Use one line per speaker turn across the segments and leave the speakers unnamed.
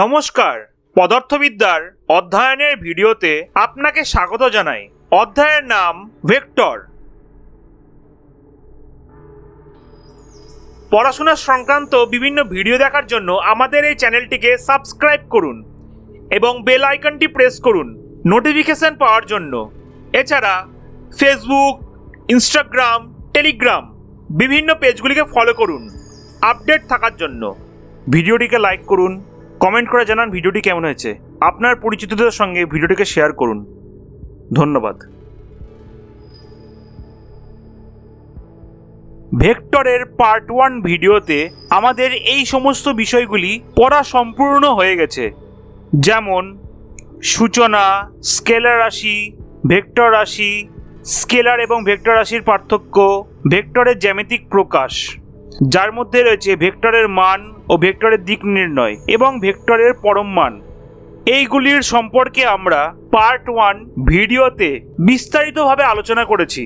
নমস্কার, পদার্থবিদ্যার অধ্যয়নের ভিডিওতে আপনাকে স্বাগত জানাই। অধ্যায়ের নাম ভেক্টর। পড়াশোনা সংক্রান্ত বিভিন্ন ভিডিও দেখার জন্য আমাদের এই চ্যানেলটিকে সাবস্ক্রাইব করুন এবং বেল আইকনটি প্রেস করুন নোটিফিকেশন পাওয়ার জন্য। এছাড়া ফেসবুক, ইনস্টাগ্রাম, টেলিগ্রাম বিভিন্ন পেজগুলিকে ফলো করুন, আপডেট থাকার জন্য। ভিডিওটিকে লাইক করুন কমেন্ট করে জানান ভিডিওটি কেমন হয়েছে। আপনার পরিচিতদের সঙ্গে ভিডিওটিকে শেয়ার করুন। ধন্যবাদ। ভেক্টরের পার্ট ওয়ান ভিডিওতে আমাদের এই সমস্ত বিষয়গুলি পড়া সম্পূর্ণ হয়ে গেছে। যেমন, সূচনা, স্কেলার রাশি, ভেক্টর রাশি, স্কেলার এবং ভেক্টর রাশির পার্থক্য, ভেক্টরের জ্যামিতিক প্রকাশ। যার মধ্যে রয়েছে ভেক্টরের মান ও ভেক্টরের দিক নির্ণয় এবং ভেক্টরের পরম মান। এইগুলির সম্পর্কে আমরা পার্ট ওয়ান ভিডিওতে বিস্তারিতভাবে আলোচনা করেছি।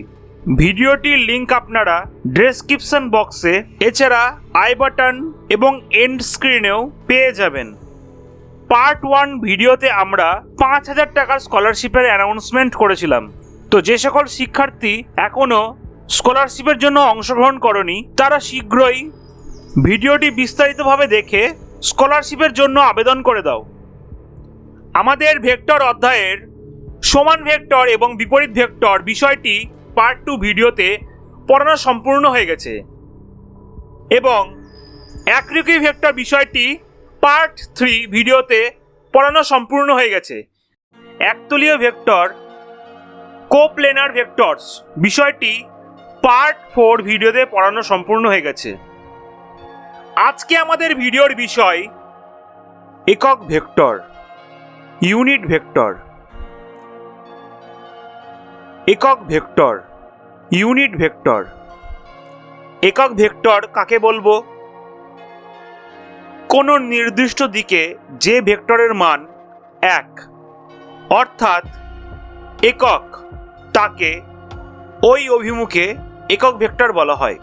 ভিডিওটির লিঙ্ক আপনারা ডেসক্রিপশন বক্সে এছাড়া আই বাটন এবং এন্ড স্ক্রিনেও পেয়ে যাবেন। পার্ট ওয়ান ভিডিওতে আমরা পাঁচ হাজার টাকার স্কলারশিপের অ্যানাউন্সমেন্ট করেছিলাম। তো যে সকল শিক্ষার্থী এখনও স্কলারশিপের জন্য অংশগ্রহণ করনি, তারা শীঘ্রই ভিডিওটি বিস্তারিতভাবে দেখে স্কলারশিপের জন্য আবেদন করে দাও। আমাদের ভেক্টর অধ্যায়ের সমান ভেক্টর এবং বিপরীত ভেক্টর বিষয়টি পার্ট টু ভিডিওতে পড়ানো সম্পূর্ণ হয়ে গেছে এবং একরকী ভেক্টর বিষয়টি পার্ট থ্রি ভিডিওতে পড়ানো সম্পূর্ণ হয়ে গেছে। একতলীয় ভেক্টর, কোপ্লেনার ভেক্টরস বিষয়টি পার্ট ফোর ভিডিওতে পড়ানো সম্পূর্ণ হয়ে গেছে। আজকে আমাদের ভিডিওর বিষয় একক ভেক্টর, ইউনিট ভেক্টর। একক ভেক্টর, ইউনিট ভেক্টর। একক ভেক্টর কাকে বলব? কোনো নির্দিষ্ট দিকে যে ভেক্টরের মান এক, অর্থাৎ একক তাকে ওই অভিমুখে একক ভেক্টর বলা হয়।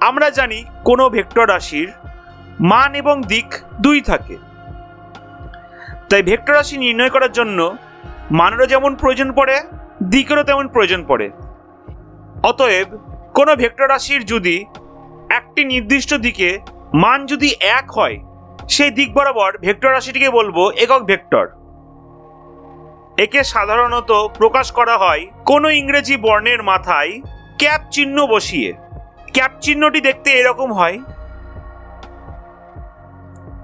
আমরা জানি কোনো ভেক্টর রাশির মান এবং দিক দুই থাকে। তাই ভেক্টর রাশি নির্ণয় করার জন্য মানেরও যেমন প্রয়োজন পড়ে, দিকেরও তেমন প্রয়োজন পড়ে। অতএব কোনো ভেক্টর রাশির যদি একটি নির্দিষ্ট দিকে মান যদি এক হয়, সেই দিক বরাবর ভেক্টর রাশিটিকে বলব একক ভেক্টর। একে সাধারণত প্রকাশ করা হয় কোনো ইংরেজি বর্ণের মাথায় ক্যাপ চিহ্ন বসিয়ে। ক্যাপ চিহ্নটি দেখতে এরকম হয়।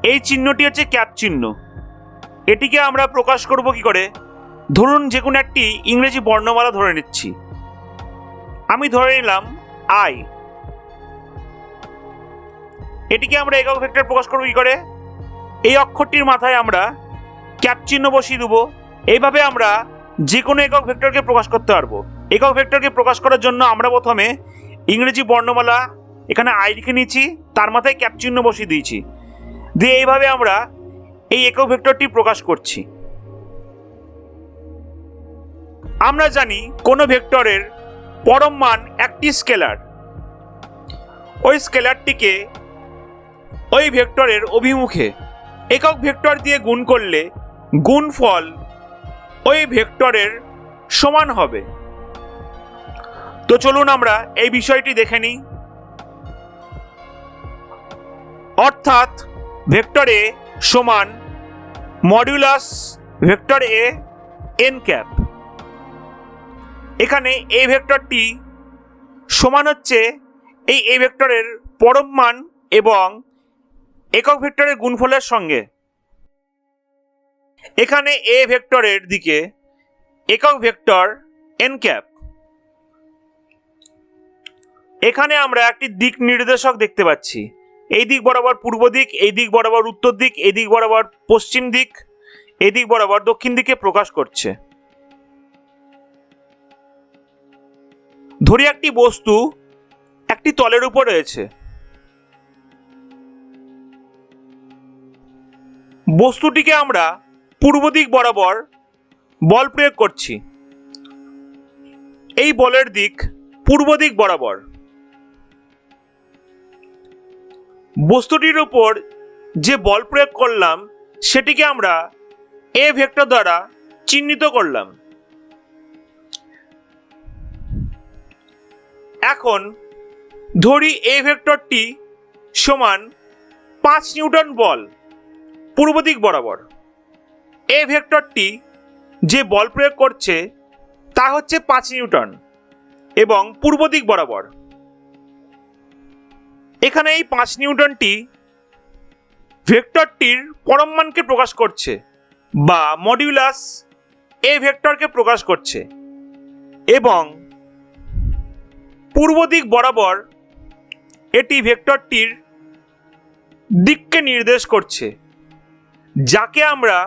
এই চিহ্নটি হচ্ছে ক্যাপ চিহ্ন। এটিকে আমরা প্রকাশ করব কি করে? ধরুন যে কোনো একটি ইংরেজি বর্ণমালা ধরে নিচ্ছি। আমি ধরে নিলাম আই এটিকে আমরা একক ভেক্টর প্রকাশ করব কি করে? এই অক্ষরটির মাথায় আমরা ক্যাপ চিহ্ন বসিয়ে দেবো। এইভাবে আমরা যে কোনো একক ভেক্টরকে প্রকাশ করতে পারব। একক ভেক্টরকে প্রকাশ করার জন্য আমরা প্রথমে ইংরেজি বর্ণমালা এখানে আই লিখে নিয়েছি, তার মাথায় ক্যাপচিহ্ন বসিয়ে দিয়েছি। দিয়ে এইভাবে আমরা এই একক ভেক্টরটি প্রকাশ করছি। আমরা জানি কোনো ভেক্টরের পরম মান একটি স্কেলার। ওই স্কেলারটিকে ওই ভেক্টরের অভিমুখে একক ভেক্টর দিয়ে গুণ করলে গুণফল ওই ভেক্টরের সমান হবে। তো চলুন আমরা এই বিষয়টি দেখে নিই। অর্থাৎ ভেক্টর এ সমান modulus vector A N cap. এখানে এই ভেক্টরটি সমান হচ্ছে এই এ ভেক্টরের পরম মান এবং একক ভেক্টরের গুণফলের সঙ্গে। এখানে এ ভেক্টরের দিকে একক ভেক্টর এন ক্যাপ। এখানে আমরা একটি দিক নির্দেশক দেখতে পাচ্ছি। এই দিক বরাবর পূর্ব দিক, এই দিক বরাবর উত্তর দিক, এই দিক বরাবর পশ্চিম দিক, এই দিক বরাবর দক্ষিণ দিকে প্রকাশ করছে। ধরি একটি বস্তু একটি তলের উপর রয়েছে। বস্তুটিকে আমরা পূর্ব দিক বরাবর বল প্রয়োগ করছি। এই বলের দিক পূর্ব দিক বরাবর। বস্তুটির উপর যে বল প্রয়োগ করলাম, সেটিকে আমরা এ ভেক্টর দ্বারা চিহ্নিত করলাম। এখন ধরি এ ভেক্টরটি সমান পাঁচ নিউটন বল পূর্ব দিক বরাবর। এ ভেক্টরটি যে বল প্রয়োগ করছে, তা হচ্ছে পাঁচ নিউটন এবং পূর্ব দিক বরাবর। এখানে এই পাঁচ নিউটনটি ভেক্টরটির পরম মানকে প্রকাশ করছে বা মডিউলাস এ ভেক্টরকে প্রকাশ করছে এবং পূর্ব দিক বরাবর এটি ভেক্টরটির দিককে নির্দেশ করছে, যাকে আমরা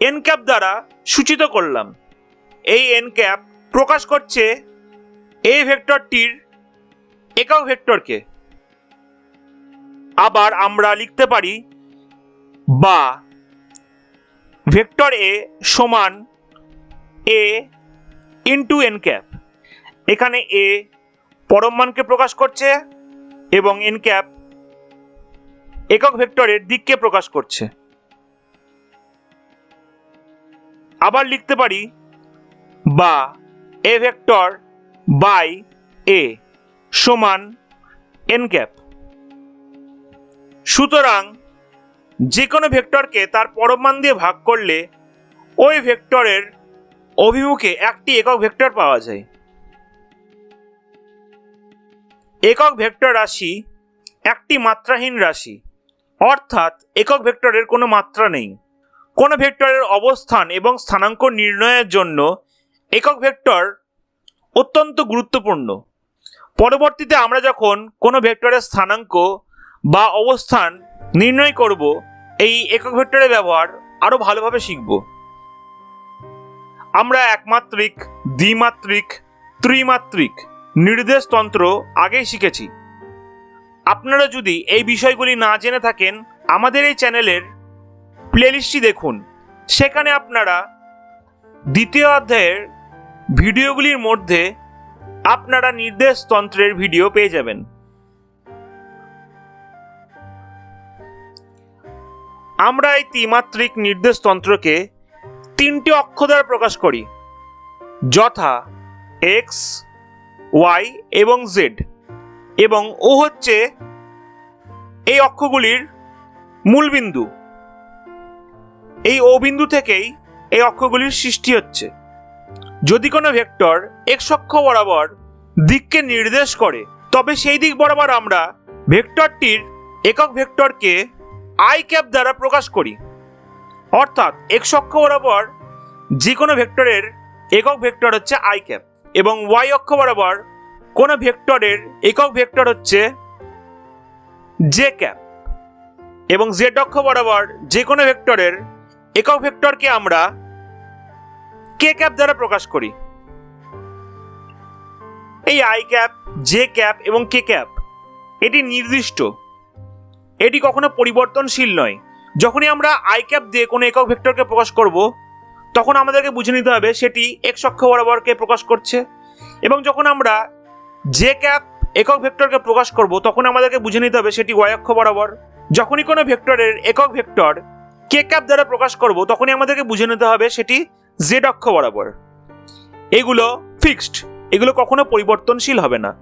এনক্যাপ দ্বারা সূচিত করলাম। এই এনক্যাপ প্রকাশ করছে এই ভেক্টরটির একক ভেক্টরকে। আবার আমরা লিখতে পারি বা ভেক্টর এ সমান এ ইন্টু এন ক্যাপ। এখানে এ পরম মানকে প্রকাশ করছে এবং এন ক্যাপ একক ভেক্টরের দিককে প্রকাশ করছে। আবার লিখতে পারি বা এ ভেক্টর বাই এ সমান এন ক্যাপ। সুতরাং যে কোনো ভেক্টরকে তার পরমান দিয়ে ভাগ করলে ওই ভেক্টরের অভিমুখে একটি একক ভেক্টর পাওয়া যায়। একক ভেক্টর রাশি একটি মাত্রাহীন রাশি, অর্থাৎ একক ভেক্টরের কোনো মাত্রা নেই। কোনো ভেক্টরের অবস্থান এবং স্থানাঙ্ক নির্ণয়ের জন্য একক ভেক্টর অত্যন্ত গুরুত্বপূর্ণ। পরবর্তীতে আমরা যখন কোনো ভেক্টরের স্থানাঙ্ক বা অবস্থান নির্ণয় করব, এই একক ভেক্টরের ব্যবহার আরও ভালোভাবে শিখব। আমরা একমাত্রিক, দ্বিমাত্রিক, ত্রিমাত্রিক নির্দেশতন্ত্র আগেই শিখেছি। আপনারা যদি এই বিষয়গুলি না জেনে থাকেন, আমাদের এই চ্যানেলের প্লেলিস্টটি দেখুন। সেখানে আপনারা দ্বিতীয় অধ্যায়ের ভিডিওগুলির মধ্যে আপনারা নির্দেশতন্ত্রের ভিডিও পেয়ে যাবেন। আমরা এই ত্রিমাত্রিক নির্দেশতন্ত্রকে তিনটি অক্ষ দ্বারা প্রকাশ করি, যথা এক্স ওয়াই এবং জেড এবং ও হচ্ছে এই অক্ষগুলির মূলবিন্দু এই ও বিন্দু থেকেই এই অক্ষগুলির সৃষ্টি হচ্ছে। যদি কোনো ভেক্টর এক্স অক্ষ বরাবর দিককে নির্দেশ করে, তবে সেই দিক বরাবর আমরা ভেক্টরটির একক ভেক্টরকে আই ক্যাপ দ্বারা প্রকাশ করি। অর্থাৎ এক্স অক্ষ বরাবর যে কোনো ভেক্টরের একক ভেক্টর হচ্ছে আই ক্যাপ এবং ওয়াই অক্ষ বরাবর কোনো ভেক্টরের একক ভেক্টর হচ্ছে জে ক্যাপ এবং জেড অক্ষ বরাবর যে কোনো ভেক্টরের একক ভেক্টরকে আমরা কে ক্যাপ দ্বারা প্রকাশ করি। এই আই ক্যাপ, জে ক্যাপ এবং কে ক্যাপ, এটি নির্দিষ্ট এটি কখনো পরিবর্তনশীল নয়। যখনই আমরা আই ক্যাপ দিয়ে কোনো একক ভেক্টরকে প্রকাশ করব, তখন আমাদেরকে বুঝে নিতে হবে সেটি এক্স অক্ষ বরাবরকে প্রকাশ করছে। এবং যখন আমরা যে ক্যাপ একক ভেক্টরকে প্রকাশ করব, তখন আমাদেরকে বুঝে নিতে হবে সেটি ওয়াই অক্ষ বরাবর। যখনই কোনো ভেক্টরের একক ভেক্টর কে ক্যাপ দ্বারা প্রকাশ করব, তখনই আমাদেরকে বুঝে নিতে হবে সেটি জেড অক্ষ বরাবর। এগুলো ফিক্সড এগুলো কখনো পরিবর্তনশীল হবে না।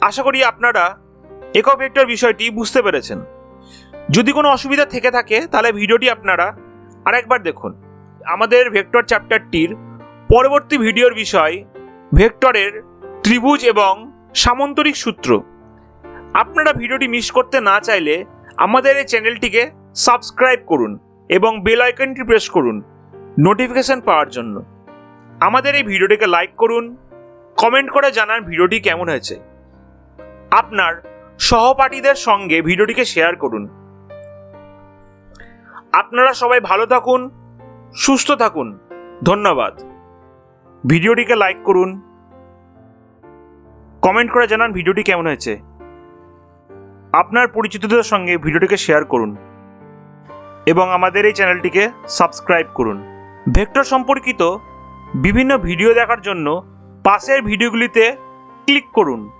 আশা করি আপনারা একক ভেক্টর বিষয়টি বুঝতে পেরেছেন। যদি কোনো অসুবিধা থেকে থাকে, তাহলে ভিডিওটি আপনারা আরেকবার দেখুন। আমাদের ভেক্টর চ্যাপ্টারটির পরবর্তী ভিডিওর বিষয় ভেক্টরের ত্রিভুজ এবং সামন্তরিক সূত্র। আপনারা ভিডিওটি মিস করতে না চাইলে আমাদের এই চ্যানেলটিকে সাবস্ক্রাইব করুন এবং বেল আইকনটি প্রেস করুন নোটিফিকেশন পাওয়ার জন্য। আমাদের এই ভিডিওটিকে লাইক করুন, কমেন্ট করে জানান ভিডিওটি কেমন হয়েছে। আপনার সহপাঠীদের সঙ্গে ভিডিওটিকে শেয়ার করুন। আপনারা সবাই ভালো থাকুন, সুস্থ থাকুন। ধন্যবাদ। ভিডিওটিকে লাইক করুন। কমেন্ট করে জানান ভিডিওটি কেমন হয়েছে। আপনার পরিচিতদের সঙ্গে ভিডিওটিকে শেয়ার করুন এবং আমাদের এই চ্যানেলটিকে সাবস্ক্রাইব করুন। ভেক্টর সম্পর্কিত বিভিন্ন ভিডিও দেখার জন্য পাশের ভিডিওগুলিতে ক্লিক করুন।